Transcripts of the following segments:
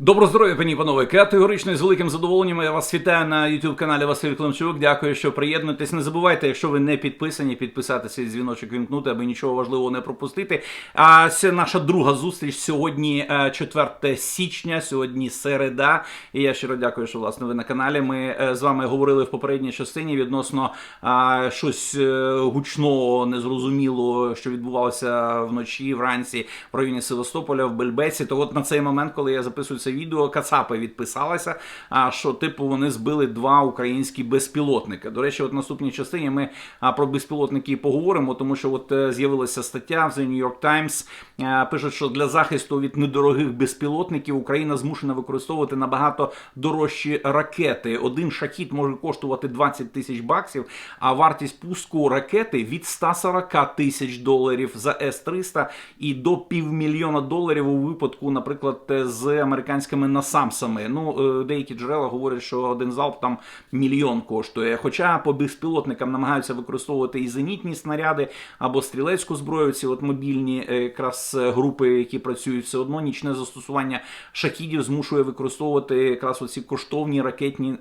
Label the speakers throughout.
Speaker 1: Добро здоров'я, пані панове. Категорично і з великим задоволенням я вас вітаю на youtube каналі Василь Климчук. Дякую, що приєднуєтесь. Не забувайте, якщо ви не підписані, підписатися і дзвіночок вімкнути, аби нічого важливого не пропустити. А це наша друга зустріч сьогодні, е, 4 січня, сьогодні середа. І я щиро дякую, що власне ви на каналі. Ми е, з вами говорили в попередній частині відносно а, щось е, гучного, незрозумілого, що відбувалося вночі, вранці в районі Севастополя, в Бельбеці. То от на цей момент, коли я записую це відео, Кацапи відписалися, а, що типу вони збили два українські безпілотники. До речі, от в наступній частині ми про безпілотники і поговоримо, тому що от е, з'явилася стаття в The New York Times. е, Пишуть, що для захисту від недорогих безпілотників Україна змушена використовувати набагато дорожчі ракети. Один шахід може коштувати 20 тисяч баксів, а вартість пуску ракети від 140 тисяч доларів за С-300 і до півмільйона доларів у випадку, наприклад, з американськими насамсами. Ну, е, деякі джерела говорять, що один залп там мільйон коштує. Хоча по безпілотникам намагаються використовувати і зенітні снаряди або стрілецьку зброю. Ці от мобільні е, якраз е, групи, які працюють все одно, нічне застосування шахідів змушує використовувати якраз оці коштовні ракетні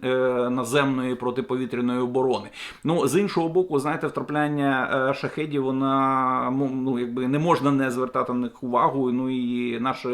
Speaker 1: наземної протиповітряної оборони. Ну з іншого боку, знаєте, втрапляння шахедів вона ну якби не можна не звертати на них увагу. Ну і наше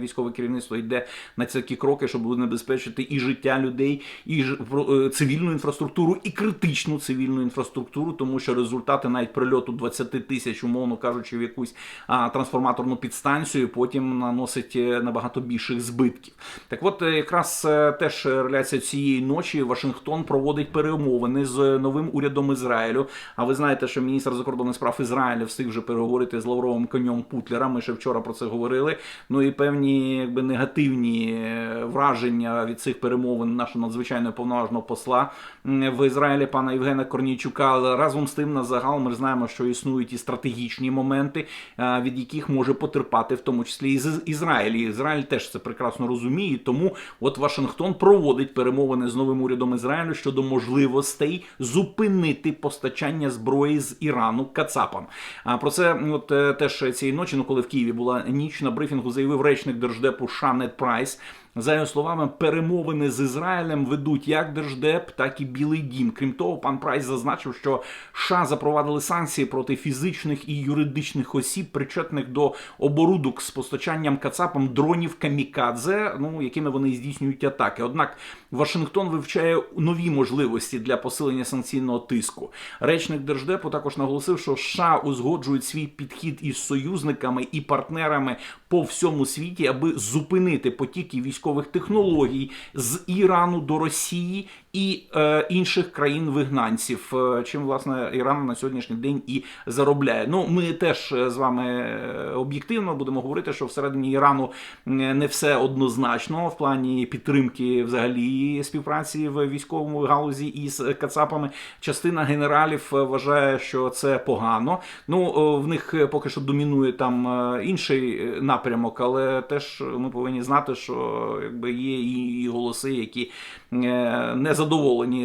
Speaker 1: військове керівництво йде на такі кроки, щоб забезпечити і життя людей, і е, цивільну інфраструктуру, і критичну цивільну інфраструктуру, тому що результати навіть прильоту 20 тисяч, умовно кажучи, в якусь а, трансформаторну підстанцію, потім наносить е, набагато більших збитків. Так от, е, якраз теж реляція цієї ночі Вашингтон проводить перемовини з новим урядом Ізраїлю. А ви знаєте, що міністр закордонних справ Ізраїля встиг вже переговорити з Лавровим конем Путлера. Ми ще вчора про це говорили. Ну і певні якби негативні е, враження від цих перемовин нашого надзвичайно повноважного посла в Ізраїлі пана Євгена Корнійчука. Але разом з тим на загал ми знаємо, що існують і стратегічні моменти, е, від яких може потерпати, в тому числі і Ізраїль. І Ізраїль теж це прекрасно розуміє. Тому от Вашингтон проводить перемовини з новим урядом Ізраїлю щодо можливостей зупинити постачання зброї з Ірану Кацапам. А про це от е, теж цієї ночі, ну коли в Києві була ніч на брифінгу, заявив речник держдепу Шанет Прайс. guys За його словами, перемовини з Ізраїлем ведуть як Держдеп, так і Білий Дім. Крім того, пан Прайс зазначив, що США запровадили санкції проти фізичних і юридичних осіб, причетних до оборудок з постачанням Кацапам дронів камікадзе, ну якими вони здійснюють атаки. Однак Вашингтон вивчає нові можливості для посилення санкційного тиску. Речник Держдепу також наголосив, що США узгоджують свій підхід із союзниками і партнерами по всьому світі, аби зупинити потіки військових технологій з Ірану до Росії і е, інших країн-вигнанців, е, чим власне Іран на сьогоднішній день і заробляє. Ну, ми теж е, з вами е, об'єктивно будемо говорити, що всередині Ірану не все однозначно в плані підтримки взагалі співпраці в військовому галузі із Кацапами. Частина генералів вважає, що це погано. Ну в них поки що домінує там інший напрямок, але теж ми повинні знати, що якби є і, голоси, які не задоволені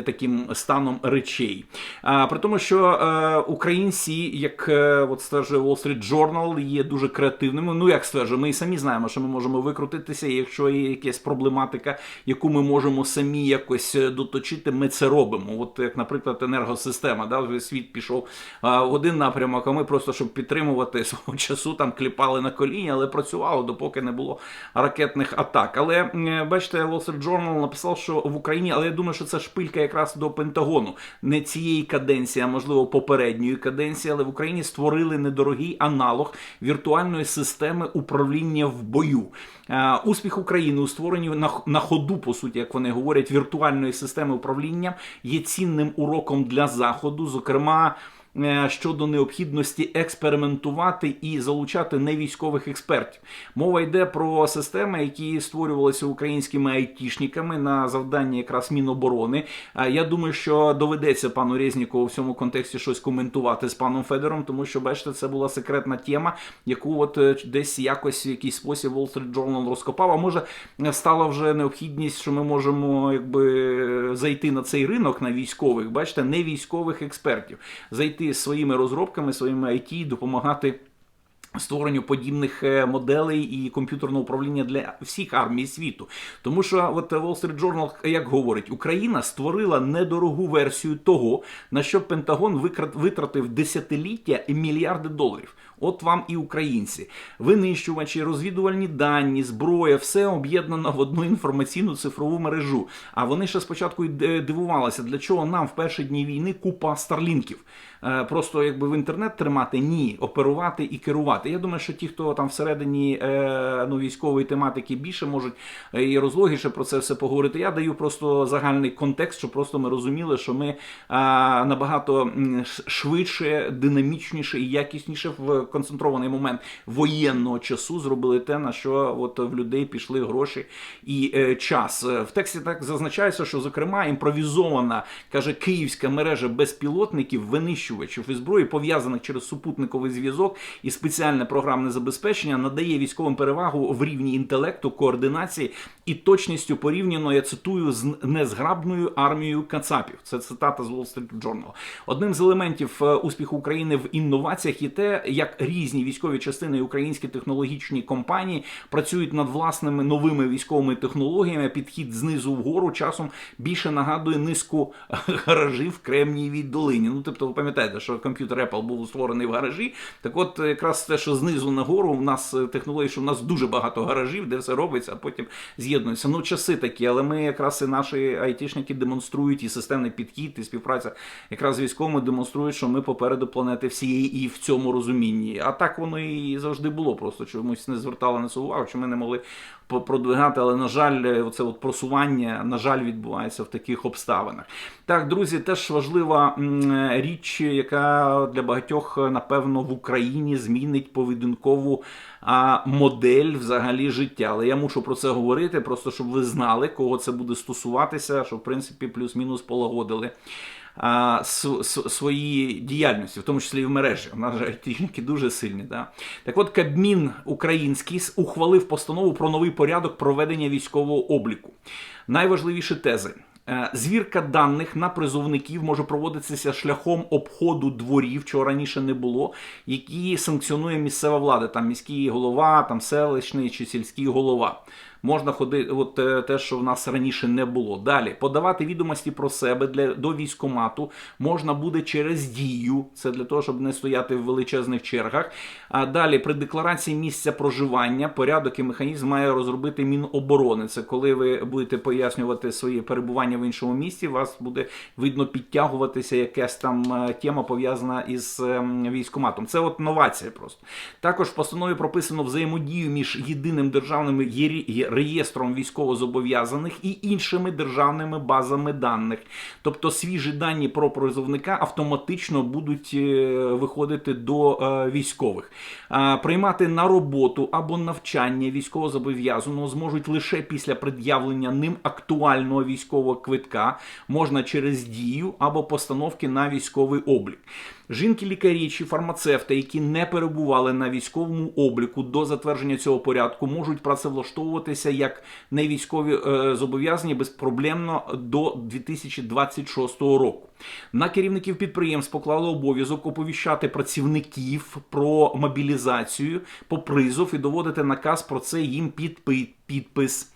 Speaker 1: таким станом речей. А, при тому, що е, українці, як е, от стверджує Wall Street Journal, є дуже креативними. Ну як стверджує, ми і самі знаємо, що ми можемо викрутитися. Якщо є якась проблематика, яку ми можемо самі якось е, доточити, ми це робимо. От як, наприклад, енергосистема, да, світ пішов в один напрямок, а ми просто щоб підтримувати свого часу там кліпали на коліні, але працювало допоки не було ракетних атак. Але бачите, Wall Street Journal написав, що в Україні, але я думаю, що це шпилька якраз до Пентагону, не цієї каденції, а можливо попередньої каденції, але в Україні створили недорогий аналог віртуальної системи управління в бою. Успіх України у створенні на ходу, по суті, як вони говорять, віртуальної системи управління є цінним уроком для заходу, зокрема. Е, Щодо необхідності експериментувати і залучати невійськових експертів, мова йде про системи, які створювалися українськими айтішниками на завдання якраз Міноборони. Я думаю, що доведеться пану Резнікову в цьому контексті щось коментувати з паном Федором, тому що бачите, це була секретна тема, яку от е, десь якось в якийсь спосіб Wall Street Journal розкопав. А може е, стала вже необхідність, що ми можемо якби зайти на цей ринок на військових, бачите, не військових експертів, зайти з своїми розробками, своїми IT, допомагати Створенню подібних е, моделей і комп'ютерного управління для всіх армій світу, тому що от Wall Street Journal, як говорить, Україна створила недорогу версію того, на що Пентагон витратив десятиліття і мільярди доларів. От вам і українці, винищувачі, розвідувальні дані, зброя, все об'єднано в одну інформаційну цифрову мережу. А вони ще спочатку й дивувалися, для чого нам в перші дні війни купа старлінків. Е, Просто якби в інтернет тримати, ні, оперувати і керувати. Я думаю, що ті, хто там всередині е, ну, військової тематики більше можуть е, і розлогіше про це все поговорити. Я даю просто загальний контекст, щоб просто ми розуміли, що ми набагато швидше, динамічніше і якісніше в концентрований момент воєнного часу зробили те, на що от в людей пішли гроші і час. В тексті так зазначається, що зокрема імпровізована каже київська мережа безпілотників, винищувачів і зброї, пов'язаних через супутниковий зв'язок і спеціальне програмне забезпечення, надає військовим перевагу в рівні інтелекту, координації і точністю порівняно, я цитую, з незграбною армією кацапів. Це цитата з Wall Street Journal. Одним з елементів е, успіху України в інноваціях є те, як різні військові частини і українські технологічні компанії працюють над власними новими військовими технологіями. Підхід знизу вгору часом більше нагадує низку гаражів в Кремнієвій долині. Ну тобто, ви пам'ятаєте, що комп'ютер Apple був створений в гаражі. Так, от якраз те, що знизу нагору, у нас е, технології, що в нас дуже багато гаражів, де все робиться, а потім з'єднується. Ну, часи такі, але ми якраз і наші айтішники демонструють і системний підхід, і співпраця якраз з військовими демонструють, що ми попереду планети всієї і в цьому розумінні. А так воно і завжди було. Просто чомусь не звертали на це увагу, що ми не могли продвигати, але на жаль, е, оце от просування, на жаль, відбувається в таких обставинах. Так, друзі, теж важлива річ, яка для багатьох, напевно, в Україні змінить поведінкову модель взагалі життя. Але я мушу про це говорити, просто щоб ви знали, кого це буде стосуватися, щоб в принципі плюс-мінус полагодили. А, с- с- свої діяльності, в тому числі і в мережі. У нас же айтішники дуже сильні. Да? Так от Кабмін український ухвалив постанову про новий порядок проведення військового обліку. Найважливіші тези. Е, Звірка даних на призовників може проводитися шляхом обходу дворів, чого раніше не було, які санкціонує місцева влада, там міський голова, там селищний чи сільський голова. Можна ходити, от е, те, що в нас раніше не було. Далі подавати відомості про себе для до військомату можна буде через дію. Це для того, щоб не стояти в величезних чергах. А далі при декларації місця проживання порядок і механізм має розробити Міноборони. Це коли ви будете пояснювати своє перебування в іншому місці, вас буде видно підтягуватися якась там е, тема пов'язана із ем, військоматом. Це от новація просто. Також в постанові прописано взаємодію між єдиним державним реєстром військовозобов'язаних і іншими державними базами даних. Тобто свіжі дані про призовника автоматично будуть е, виходити до е, військових. Приймати на роботу або навчання військовозобов'язаного зможуть лише після пред'явлення ним актуального військового квитка, можна через дію або постановки на військовий облік. Жінки-лікарі чи фармацевти, які не перебували на військовому обліку до затвердження цього порядку, можуть працевлаштовуватися як невійськові е, зобов'язані безпроблемно до 2026 року. На керівників підприємств поклали обов'язок оповіщати працівників про мобілізацію по призов і доводити наказ про це їм підпи- підпис.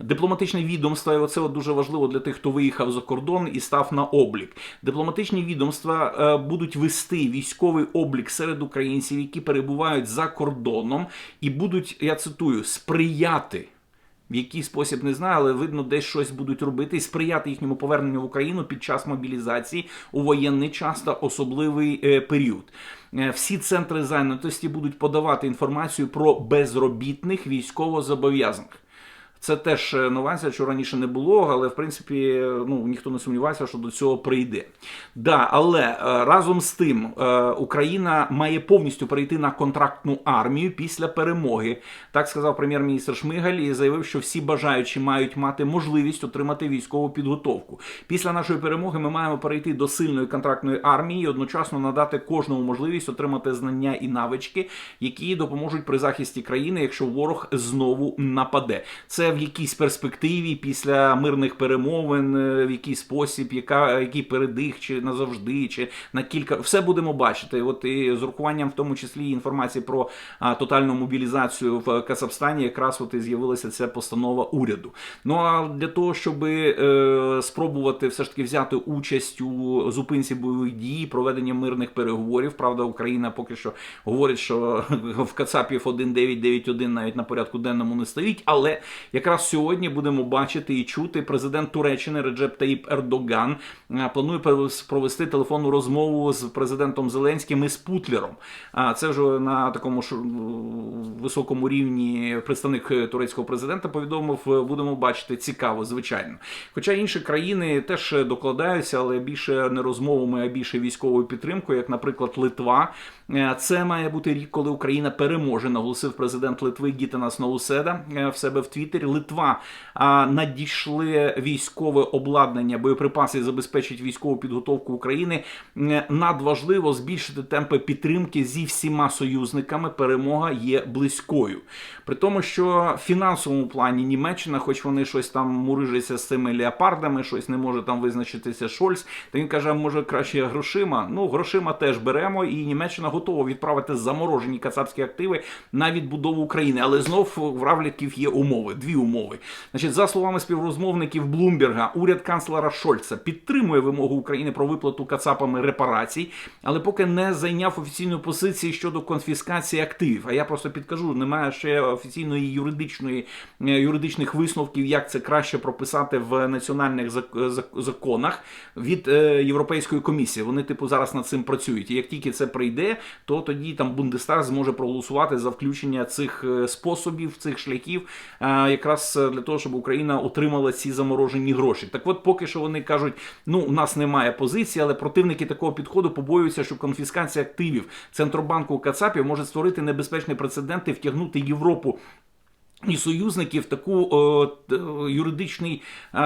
Speaker 1: Дипломатичне відомство, і от дуже важливо для тих, хто виїхав за кордон і став на облік. Дипломатичні відомства е, будуть вести військовий облік серед українців, які перебувають за кордоном, і будуть, я цитую, сприяти. В який спосіб не знаю, але видно, десь щось будуть робити і сприяти їхньому поверненню в Україну під час мобілізації у воєнний час та особливий е, період. Е, Всі центри зайнятості будуть подавати інформацію про безробітних військовозобов'язаних. Це теж е, новація, що раніше не було, але в принципі ну ніхто не сумнівається, що до цього прийде. Да, але е, разом з тим е, Україна має повністю перейти на контрактну армію після перемоги. Так сказав прем'єр-міністр Шмигаль і заявив, що всі бажаючі мають мати можливість отримати військову підготовку. Після нашої перемоги ми маємо перейти до сильної контрактної армії і одночасно надати кожному можливість отримати знання і навички, які допоможуть при захисті країни, якщо ворог знову нападе. Це в якійсь перспективі після мирних перемовин, е, в який спосіб, яка який передих, чи назавжди, чи на кілька все будемо бачити. От і з урахуванням, в тому числі інформації про а, тотальну мобілізацію в Казахстані, якраз от і з'явилася ця постанова уряду. Ну а для того, щоб е, спробувати все ж таки взяти участь у зупинці бойових дій, проведення мирних переговорів. Правда, Україна поки що говорить, що в Кацапів 1991 навіть на порядку денному не стоїть. Але якраз сьогодні будемо бачити і чути президент Туреччини Реджеп Таїп Ердоган е, планує провести телефонну розмову з президентом Зеленським і з Путлером. А це вже на такому ж високому рівні представник турецького президента повідомив. Будемо бачити цікаво, звичайно. Хоча інші країни теж докладаються, але більше не розмовами, а більше військовою підтримкою, як, наприклад, Литва. Е, це має бути рік, коли Україна переможе, наголосив президент Литви Гітанас Ноуседа е, в себе в Твіттері. Литва надійшли військове обладнання, боєприпаси забезпечить військову підготовку України. Надважливо збільшити темпи підтримки зі всіма союзниками. Перемога є близькою. При тому, що в фінансовому плані Німеччина, хоч вони щось там мурижаться з цими леопардами, щось не може там визначитися Шольц, то він каже, може краще грошима. Ну, грошима теж беремо, і Німеччина готова відправити заморожені кацапські активи на відбудову України. Але знов в Равліків є умови. Дві умови. Значить, за словами співрозмовників Блумберга, уряд канцлера Шольца підтримує вимогу України про виплату кацапами репарацій, але поки не зайняв офіційної позиції щодо конфіскації активів. А я просто підкажу, немає ще офіційної юридичної е, юридичних висновків, як це краще прописати в національних законах від е, Європейської комісії. Вони, типу, зараз над цим працюють. І як тільки це прийде, то тоді там Бундестаг зможе проголосувати за включення цих е, способів, цих шляхів, якраз для того, щоб Україна отримала ці заморожені гроші. Так, от, поки що вони кажуть, ну у нас немає позиції, але противники такого підходу побоюються, що конфіскація активів центробанку Кацапів може створити небезпечні прецеденти, втягнути Європу. І союзників таку о, юридичний о,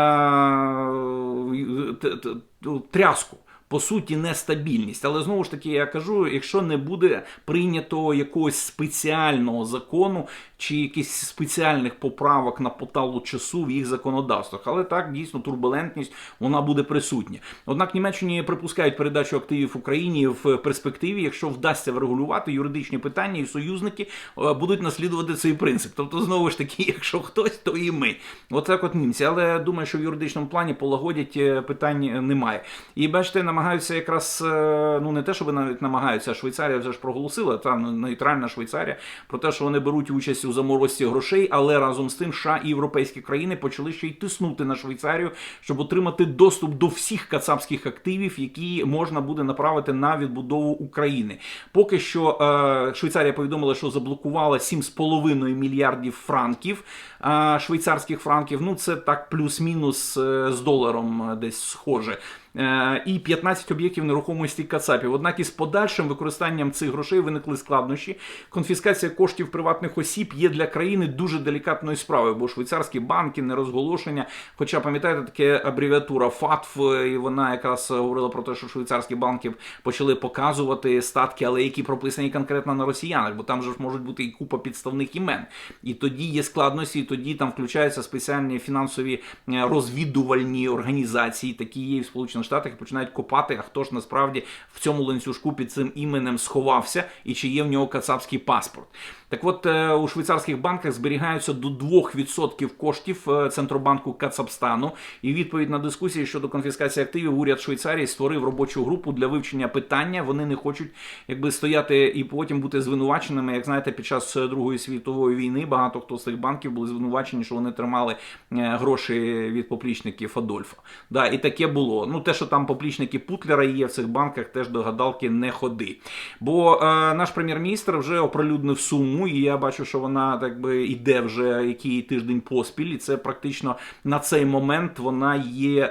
Speaker 1: тряску по суті нестабільність. Але знову ж таки я кажу: якщо не буде прийнято якогось спеціального закону чи якихось спеціальних поправок на поталу часу в їх законодавствах, але так дійсно турбулентність вона буде присутня. Однак Німеччині припускають передачу активів Україні в перспективі, якщо вдасться врегулювати юридичні питання, і союзники е, будуть наслідувати цей принцип. Тобто, знову ж таки, якщо хтось, то і ми. Отак, от німці. Але думаю, що в юридичному плані полагодять е, питань немає. І бачите, намагаються намагаються якраз е, ну не те, щоб навіть намагаються, Швейцарія вже ж проголосила, там нейтральна Швейцарія, про те, що вони беруть участь у заморозці грошей, але разом з тим США і європейські країни почали ще й тиснути на Швейцарію, щоб отримати доступ до всіх кацапських активів, які можна буде направити на відбудову України. Поки що е, Швейцарія повідомила, що заблокувала 7,5 мільярдів франків е, швейцарських франків. Ну це так плюс-мінус з доларом десь схоже. Е, і 15 об'єктів нерухомості Кацапів. Однак із подальшим використанням цих грошей виникли складнощі. Конфіскація коштів приватних осіб є для країни дуже делікатною справою, бо швейцарські банки не розголошення. Хоча пам'ятаєте, таке абревіатура ФАТФ, і вона якраз говорила про те, що швейцарські банки почали показувати статки, але які прописані конкретно на росіянах, бо там же ж можуть бути і купа підставних імен. І тоді є складності, і тоді там включаються спеціальні фінансові е, розвідувальні організації, такі є в Сполучених Сполучених Штатах і починають копати, а хто ж насправді в цьому ланцюжку під цим іменем сховався і чи є в нього кацапський паспорт. Так от е, у швейцарських банках зберігаються до 2% коштів е, Центробанку Кацапстану. І відповідь на дискусії щодо конфіскації активів уряд Швейцарії створив робочу групу для вивчення питання. Вони не хочуть якби стояти і потім бути звинуваченими. Як знаєте, під час Другої світової війни багато хто з цих банків були звинувачені, що вони тримали е, гроші від поплічників Адольфа. Да, І таке було. Ну те, що там поплічники Путлера є в цих банках, теж до гадалки не ходи. Бо е, наш прем'єр-міністр вже оприлюднив суму і я бачу, що вона так би йде вже який тиждень поспіль. І це практично на цей момент вона є е,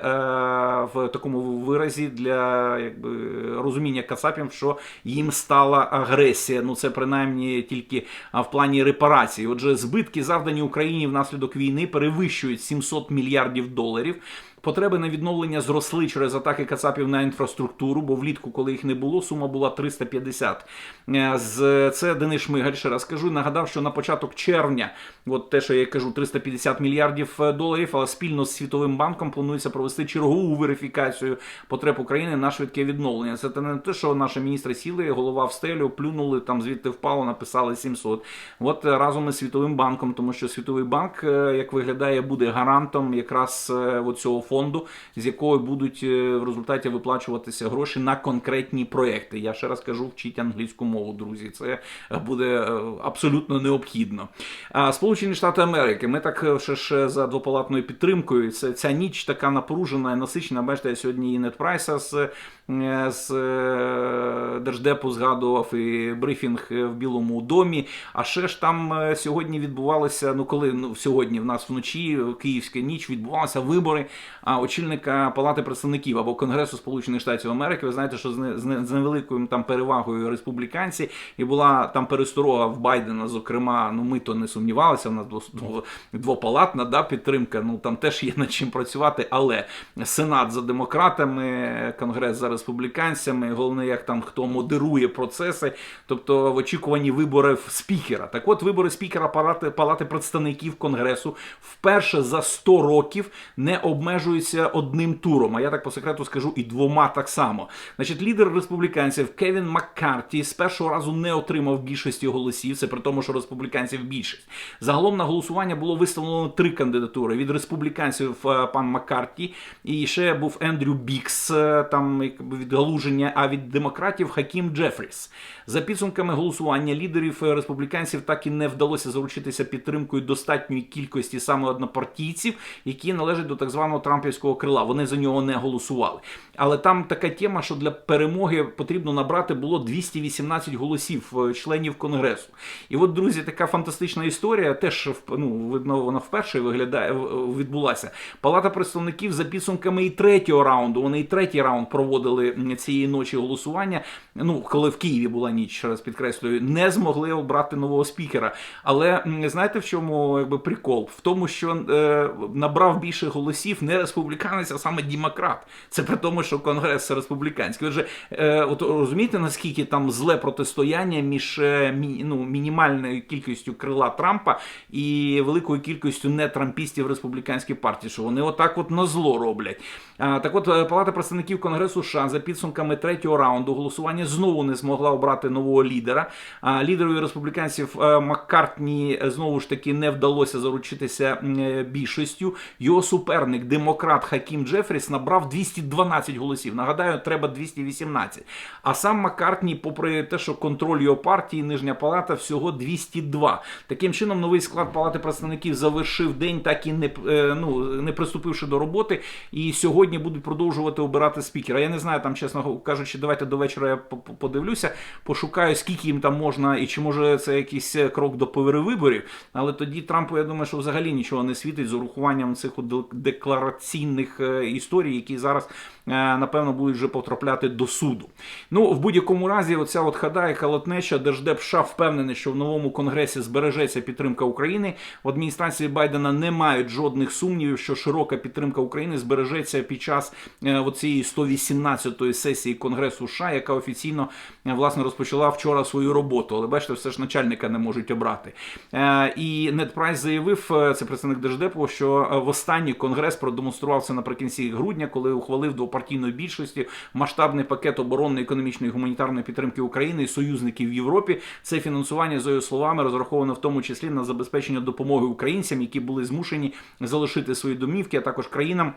Speaker 1: в такому виразі для якби розуміння Кацапів, що їм стала агресія. Ну це принаймні тільки в плані репарації. Отже, збитки завдані Україні внаслідок війни перевищують 700 мільярдів доларів. Потреби на відновлення зросли через атаки кацапів на інфраструктуру, бо влітку, коли їх не було, сума була 350. Е, це Денис Шмигаль. Ще раз кажу. Нагадав, що на початок червня, от те, що я кажу, 350 мільярдів е, доларів, але спільно з Світовим банком планується провести чергову верифікацію потреб України на швидке відновлення. Це не те, що наші міністри сіли, голова в стелю, плюнули там, звідти впало, написали 700. От е, разом із Світовим банком, тому що Світовий банк, як виглядає, буде гарантом якраз цього з якого будуть е, в результаті виплачуватися гроші на конкретні проекти. Я ще раз кажу, вчіть англійську мову, друзі. Це буде е, абсолютно необхідно. А Сполучені Штати Америки, ми так е, ще ж за двопалатною підтримкою. Це ця ніч така напружена і насичена. Бачите, я сьогодні і Нетпрайса з, з Держдепу згадував і брифінг в Білому домі. А ще ж там сьогодні відбувалося. Ну коли ну сьогодні в нас вночі київська ніч відбувалися вибори а, очільника Палати представників або Конгресу Сполучених Штатів Америки. Ви знаєте, що з, не- з, невеликою там перевагою республіканці, і була там пересторога в Байдена. Зокрема, ну ми то не сумнівалися. У нас дво- дво- двопалатна да, підтримка. Ну там теж є над чим працювати. Але Сенат за демократами, Конгрес за республіканцями. Головне, як там хто модерує процеси, тобто в очікуванні виборів спікера. Так от вибори спікера Палати, Палати представників Конгресу вперше за 100 років не обмежуються одним туром. А я так по секрету скажу і двома так само. Значить, лідер республіканців Кевін Маккарті з першого разу не отримав більшості голосів. Це при тому, що республіканців більшість. Загалом на голосування було виставлено три кандидатури від республіканців е, пан Маккарті, і ще був Ендрю Бікс, е, там якби відгалуження, а від демократів Хакім Джефріс. За підсумками голосування лідерів е, республіканців так і не вдалося заручитися підтримкою достатньої кількості саме однопартійців, які належать до так званого трампівського крила. Вони за нього не голосували. Але там така тема, що для перемоги потрібно набрати було 218 голосів е, членів конгресу. І от, друзі, така фантастична історія. Теж ну, видно, вона вперше виглядає відбулася. Палата представників за підсумками і третього раунду. Вони і третій раунд проводили цієї ночі голосування. Ну, коли в Києві була ніч, ще раз підкреслюю, не змогли обрати нового спікера. Але знаєте, в чому якби прикол? В тому, що е, набрав більше голосів не республіканець, а саме демократ. Це при тому, що конгрес республіканський. Отже, е, от розумієте, наскільки там зле протистояння між е, мі, ну, мінімальною кількістю крила Трампа і великою кількістю нетрампістів республіканської партії, що вони отак от на зло роблять. А, так от е, Палата представників Конгресу США за підсумками третього раунду голосування знову не змогла обрати нового лідера. А, лідерові республіканців е, Маккартні знову ж таки не вдалося заручитися е, більшістю. Його суперник, демократ Хакім Джефріс, набрав 212 голосів. Нагадаю, треба 218. А сам Маккартні, попри те, що контроль його партії, нижня палата всього 202. Таким чином, новий склад палати представників завершив день, так і не е, ну не приступивши до роботи. І сьогодні будуть продовжувати обирати спікера. Я не знаю, там, чесно кажучи, давайте до вечора я по- по- подивлюся, пошукаю, скільки їм там можна, і чи може це якийсь крок до перевиборів. Але тоді Трампу, я думаю, що взагалі нічого не світить з урахуванням цих от деклараційних е, історій, які зараз е, напевно будуть вже потрапляти до суду. Ну в будь-якому разі, оця от хада і калотнеча Держдеп США впевнений, що в новому конгресі збережеться підтримка України. В адміністрації Байдена не мають жодних сумнівів, що широка підтримка України збережеться під час е, оцієї 118-ї сесії Конгресу США, яка офіційно власне розпочала вчора свою роботу. Але бачите, все ж начальника не можуть обрати. І Нед Прайс заявив, це представник Держдепу, що е, востаннє Конгрес продемонстрував це наприкінці грудня, коли ухвалив двопартійної більшості масштабний пакет оборонної, економічної і гуманітарної підтримки України і союзників в Європі. Це фінансування, за його словами, розраховано в тому числі на забезпечення допомоги українцям, які були змушені залишити свої домівки, а також країнам.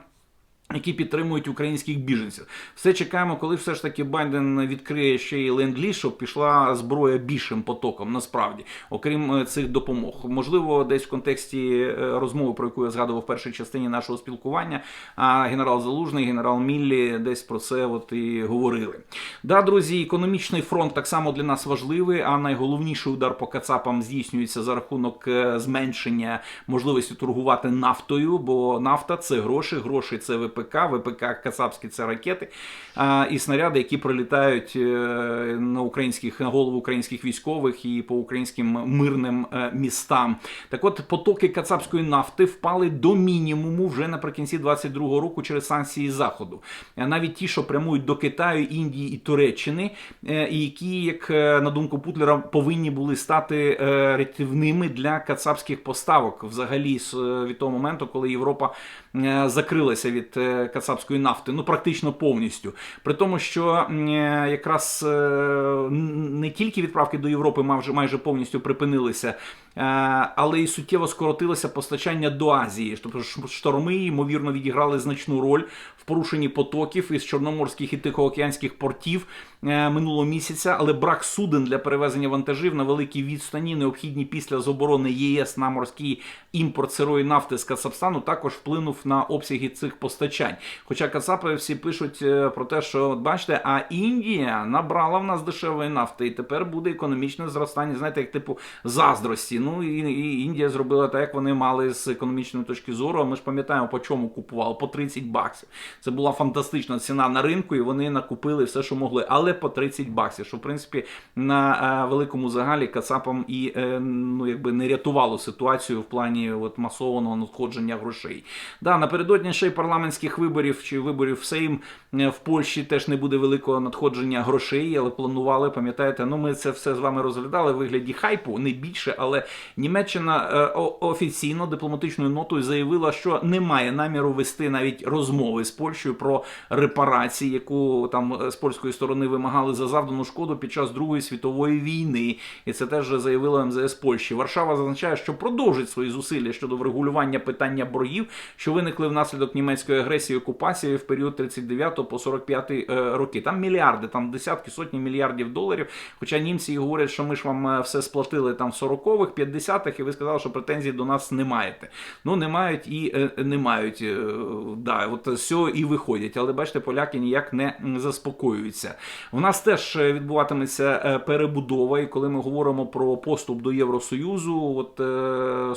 Speaker 1: Які підтримують українських біженців, все чекаємо, коли все ж таки Байден відкриє ще й ленд-ліз, щоб пішла зброя більшим потоком. Насправді, окрім е, цих допомог, можливо, десь в контексті е, розмови, про яку я згадував в першій частині нашого спілкування. А генерал Залужний, генерал Міллі десь про це от і говорили. Да, друзі, економічний фронт так само для нас важливий. А найголовніший удар по Кацапам здійснюється за рахунок е, зменшення можливості торгувати нафтою, бо нафта це гроші, гроші це ВПК. ВПК. ВПК Кацапські це ракети а, і снаряди, які прилітають е, на українських на голову українських військових і по українським мирним е, містам. Так от потоки кацапської нафти впали до мінімуму вже наприкінці 22-го року через санкції заходу. Навіть ті, що прямують до Китаю, Індії і Туреччини, е, які, як на думку Путлера, повинні були стати рятівними для кацапських поставок взагалі від того моменту, коли Європа закрилася від е, кацапської нафти, ну практично повністю. При тому, що е, якраз е, не тільки відправки до Європи майже повністю припинилися. е, Але і суттєво скоротилося постачання до Азії. Тобто шторми, ймовірно, відіграли значну роль в порушенні потоків із чорноморських і тихоокеанських портів е, минулого місяця, але брак суден для перевезення вантажів на великій відстані, необхідні після заборони ЄС на морський імпорт сирої нафти з Казахстану, також вплинув на обсяги цих постачань. Хоча Кацапи всі пишуть е, про те, що от бачите, а Індія набрала в нас дешевої нафти, і тепер буде економічне зростання, знаєте, як типу заздрості. Ну і, і Індія зробила так, як вони мали з економічної точки зору. А ми ж пам'ятаємо, по чому купували? По 30 баксів. Це була фантастична ціна на ринку, і вони накупили все, що могли, але по 30 баксів. Що в принципі на е, великому загалі Кацапам і е, ну якби не рятувало ситуацію в плані от масованого надходження грошей. Да, напередодні ще й парламентських виборів чи виборів в Сейм е, в Польщі теж не буде великого надходження грошей, але планували, пам'ятаєте, ну ми це все з вами розглядали в вигляді хайпу, не більше, але Німеччина е, офіційно дипломатичною нотою заявила, що немає наміру вести навіть розмови з Польщею про репарації, яку там е, з польської сторони вимагали за завдану шкоду під час Другої світової війни. І це теж заявила МЗС Польщі. Варшава зазначає, що продовжить свої зусилля щодо врегулювання питання боргів, що виникли внаслідок німецької агресії і окупації в період 39 по 45 е, роки. Там мільярди, там десятки, сотні мільярдів доларів. Хоча німці говорять, що ми ж вам е, все сплатили там в 40-х, 50-х, і ви сказали, що претензій до нас не маєте. Ну не мають і е, не мають. Да, от з і виходять. Але бачите, поляки ніяк не заспокоюються. У нас теж відбуватиметься перебудова, і коли ми говоримо про поступ до Євросоюзу, от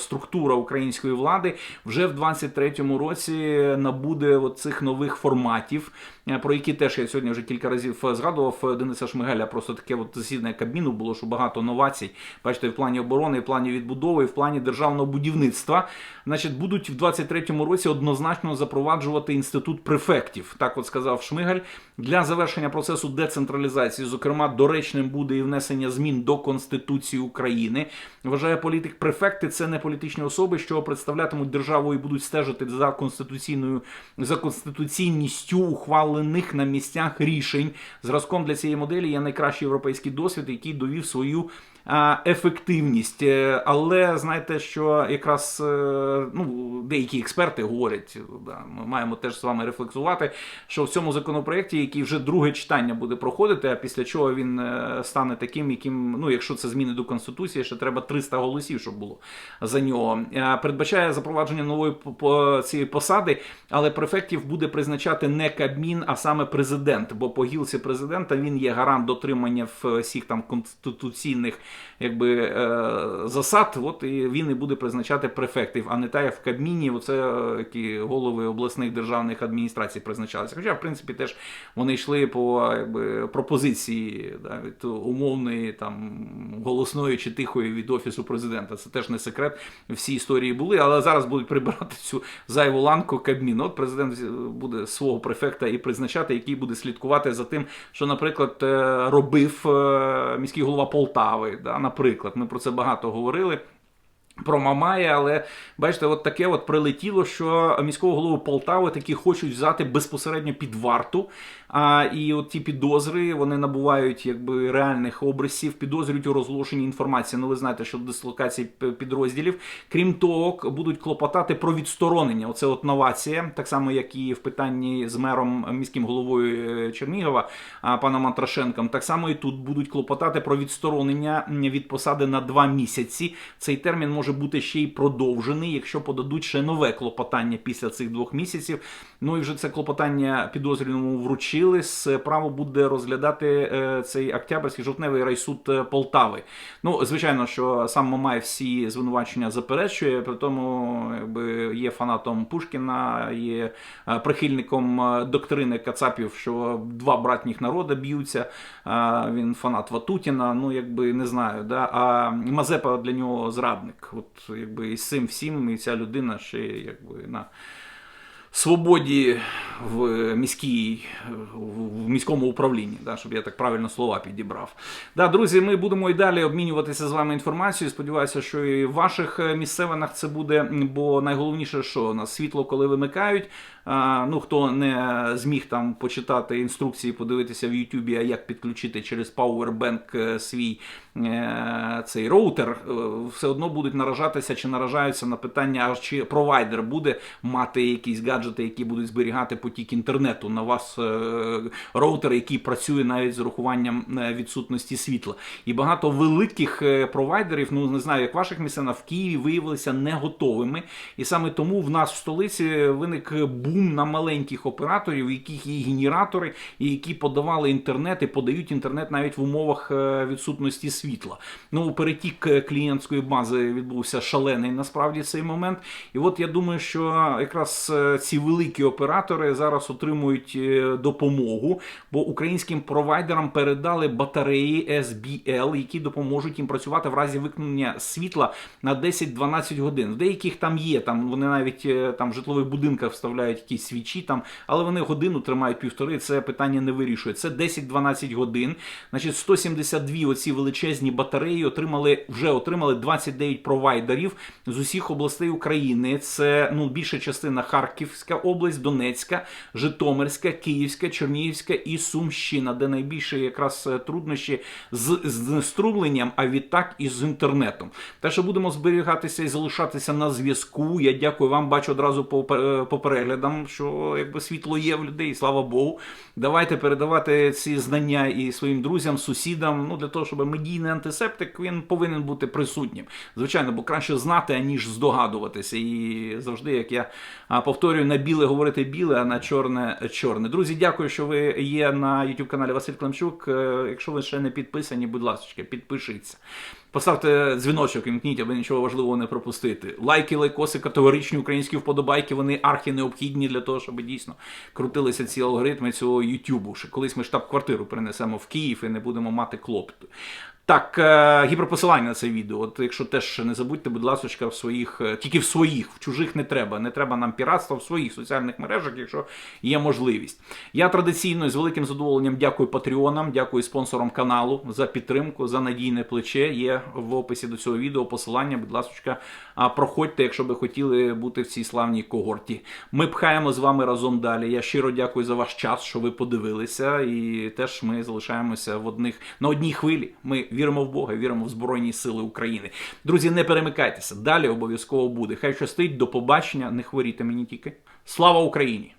Speaker 1: структура української влади вже в 23-му році набуде цих нових форматів, е, про які теж я сьогодні вже кілька разів е, згадував е, Дениса Шмигеля. Просто таке от засідання кабміну було, що багато новацій. Бачите, в плані оборони, в плані відбудови, в плані державного будівництва. Значить, будуть в 23-му році однозначно запроваджувати інститут префектів. Так от сказав Шмигаль. Для завершення процесу децентралізації, зокрема, доречним буде і внесення змін до Конституції України. Вважає політик, префекти це не політичні особи, що представлятимуть державу і будуть стежити за конституційною за конституційністю ухвалених на місцях рішень. Зразком для цієї моделі є найкращий європейський досвід, який довів свою ефективність. Е, Але знаєте, що якраз е, ну, деякі експерти говорять, да, ми маємо теж з вами рефлексувати, що в цьому законопроекті, який вже друге читання буде проходити, а після чого він е, стане таким, яким, ну, якщо це зміни до конституції, ще треба 300 голосів, щоб було за нього. Е, Передбачає запровадження нової цієї посади, але префектів буде призначати не Кабмін, а саме президент. Бо по гілці президента він є гарант дотримання всіх там конституційних якби, е, засад. От і він і буде призначати префектів, а не так, як в Кабміні, оце які голови обласних державних адміністрацій призначалися. Хоча, в принципі, теж вони йшли по якби, пропозиції да, від умовної там голосної чи тихої від офісу президента. Це теж не секрет. Всі історії були, але зараз будуть прибирати цю зайву ланку Кабміну. От президент буде свого префекта і призначати, який буде слідкувати за тим, що, наприклад, е, робив е, міський голова Полтави. Да, наприклад, ми про це багато говорили. Про Мамая, але бачите, от таке от прилетіло, що міського голову Полтави таки хочуть взяти безпосередньо під варту. А, і от ті підозри вони набувають якби реальних обрисів, підозрюють у розголошенні інформації. Ну, ви знаєте, що дислокації підрозділів. Крім того, будуть клопотати про відсторонення. Оце от новація, так само як і в питанні з мером міським головою е, Чернігова, паном Антрашенком. Так само і тут будуть клопотати про відсторонення від посади на два місяці. Цей термін може може бути ще й продовжений, якщо подадуть ще нове клопотання після цих двох місяців. Ну і вже це клопотання підозрюваному вручили. Справу буде розглядати е, цей Октябрьський жовтневий райсуд е, Полтави. Ну, звичайно, що сам Мамай всі звинувачення заперечує, при тому якби є фанатом Пушкіна, є е, прихильником доктрини Кацапів, що два братніх народи б'ються. Він фанат Ватутіна. Ну, якби не знаю, да. А Мазепа для нього зрадник. От якби і з цим всім, і ця людина ще якби на свободі в міській в міському управлінні, да, щоб я так правильно слова підібрав. Да, друзі, ми будемо і далі обмінюватися з вами інформацією. Сподіваюся, що і в ваших місцевинах це буде. Бо найголовніше, що у нас світло, коли вимикають. Ну хто не зміг там почитати інструкції, подивитися в Ютубі, як підключити через Powerbank е, свій е, цей роутер, е, все одно будуть наражатися чи наражаються на питання, а чи провайдер буде мати якісь гаджети, які будуть зберігати потік інтернету на вас роутер, який працює навіть з урахуванням відсутності світла. І багато великих провайдерів, ну не знаю, як ваших містах, в Києві виявилися не готовими. І саме тому в нас в столиці виник бум на маленьких операторів, яких є генератори, і які подавали інтернет і подають інтернет навіть в умовах е, відсутності світла. Ну, перетік е, клієнтської бази відбувся шалений насправді цей момент. І от я думаю, що якраз е, ці великі оператори зараз отримують допомогу, бо українським провайдерам передали батареї SBL, які допоможуть їм працювати в разі викнення світла на 10-12 годин. В деяких там є, там вони навіть там в житлових будинках вставляють якісь свічі, там, але вони годину тримають півтори. Це питання не вирішує. Це 10-12 годин. Значить, 172 оці величезні батареї отримали вже отримали 29 провайдерів з усіх областей України. Це ну більша частина Харківська область, Донецька, Житомирська, Київська, Чернігівська і Сумщина, де найбільше якраз е, труднощі з знеструмленням, а відтак і з інтернетом. Те, що будемо зберігатися і залишатися на зв'язку. Я дякую вам. Бачу одразу по, по переглядам, що якби світло є в людей, слава Богу. Давайте передавати ці знання і своїм друзям, сусідам. Ну для того, щоб медійний антисептик він повинен бути присутнім. Звичайно, бо краще знати, аніж здогадуватися. І завжди, як я повторюю, на біле говорити біле, а на чорне чорне. Друзі, дякую, що ви є на youtube каналі Василь Климчук. Е, Якщо ви ще не підписані, будь ласка, підпишіться. Поставте дзвіночок, імкніть, аби нічого важливого не пропустити. Лайки, лайкоси, категоричні українські вподобайки, вони архі необхідні для того, щоб дійсно крутилися ці алгоритми цього Ютубу. Колись ми штаб-квартиру принесемо в Київ і не будемо мати клопоту. Так, е, гіперпосилання на це відео. От якщо теж не забудьте, будь ласка, в своїх, е, тільки в своїх, в чужих не треба. Не треба нам піратства в своїх соціальних мережах, якщо є можливість. Я традиційно з великим задоволенням дякую патреонам, дякую спонсорам каналу за підтримку, за надійне плече. Є в описі до цього відео посилання. Будь ласка, проходьте, якщо би хотіли бути в цій славній когорті. Ми пхаємо з вами разом далі. Я щиро дякую за ваш час, що ви подивилися, і теж ми залишаємося в одних на одній хвилі. Ми віримо в Бога, віримо в Збройні Сили України. Друзі, не перемикайтеся. Далі обов'язково буде. Хай щастить, до побачення. Не хворійте мені тільки. Слава Україні!